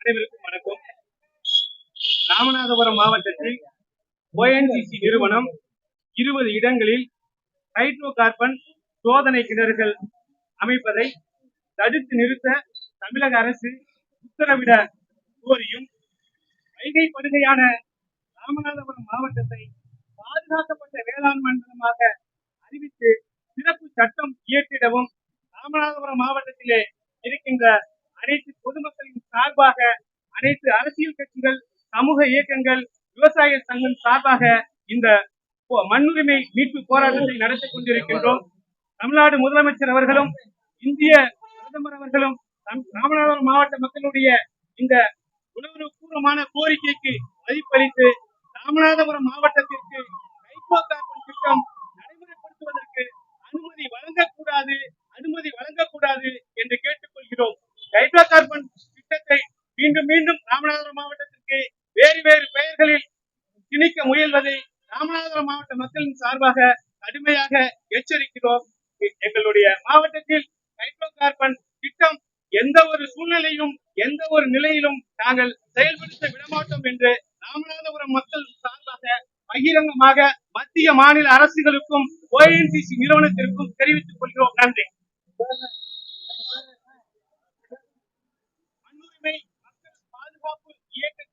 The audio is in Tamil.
அனைவருக்கும் வணக்கம். ராமநாதபுரம் மாவட்டத்தில் ஓஎன்சிசி நிறுவனம் இருபது இடங்களில் ஹைட்ரோ கார்பன் சோதனை கிணறுகள் அமைப்பதை தடுத்து நிறுத்த தமிழக அரசு உத்தரவிட கோரியும் வைகை படுகையான ராமநாதபுரம் மாவட்டத்தை பாதுகாக்கப்பட்ட வேளாண் மண்டலமாக அறிவித்து சிறப்பு சட்டம் இயற்றிடவும் ராமநாதபுரம் மாவட்டத்திலே இருக்கின்ற அனைத்து பொதுமக்களின் சார்பாக அனைத்து அரசியல் கட்சிகள் சமூக இயக்கங்கள் விவசாய சங்கம் சார்பாக இந்த மண்ணுரிமை மீட்பு போராட்டத்தை நடத்தி கொண்டிருக்கின்றோம். தமிழ்நாடு முதலமைச்சர் அவர்களும் இந்திய பிரதமர் அவர்களும் ராமநாதபுரம் மாவட்ட மக்களுடைய இந்த உணர்வுபூர்வமான கோரிக்கைக்கு மதிப்பளித்து ராமநாதபுரம் மாவட்ட ஹைட்ரோ கார்பன் திட்டம் நடைமுறைப்படுத்துவதற்கு அனுமதி வழங்கக்கூடாது அனுமதி வழங்கக்கூடாது என்று கேட்டுக்கொள்கிறோம் ஹைட்ரோ கார்பன் திட்டத்தை மீண்டும் மீண்டும் ராமநாதபுரம் மாவட்டத்திற்கு வேறு வேறு பெயர்களில் திணிக்க முயல்வதை ராமநாதபுரம் மாவட்ட மக்களின் சார்பாக கடுமையாக எச்சரிக்கிறோம். எங்களுடைய மாவட்டத்தில் ஹைட்ரோ கார்பன் திட்டம் எந்த ஒரு சூழ்நிலையிலும் எந்த ஒரு நிலையிலும் நாங்கள் செயல்படுத்த விடமாட்டோம் என்று ராமநாதபுரம் மக்கள் சார்பாக பகிரங்கமாக மத்திய மாநில அரசுகளுக்கும் ஓஎன்சிசி நிறுவனத்திற்கும் தெரிவித்துக் கொள்கிறோம். நன்றி. Yeah.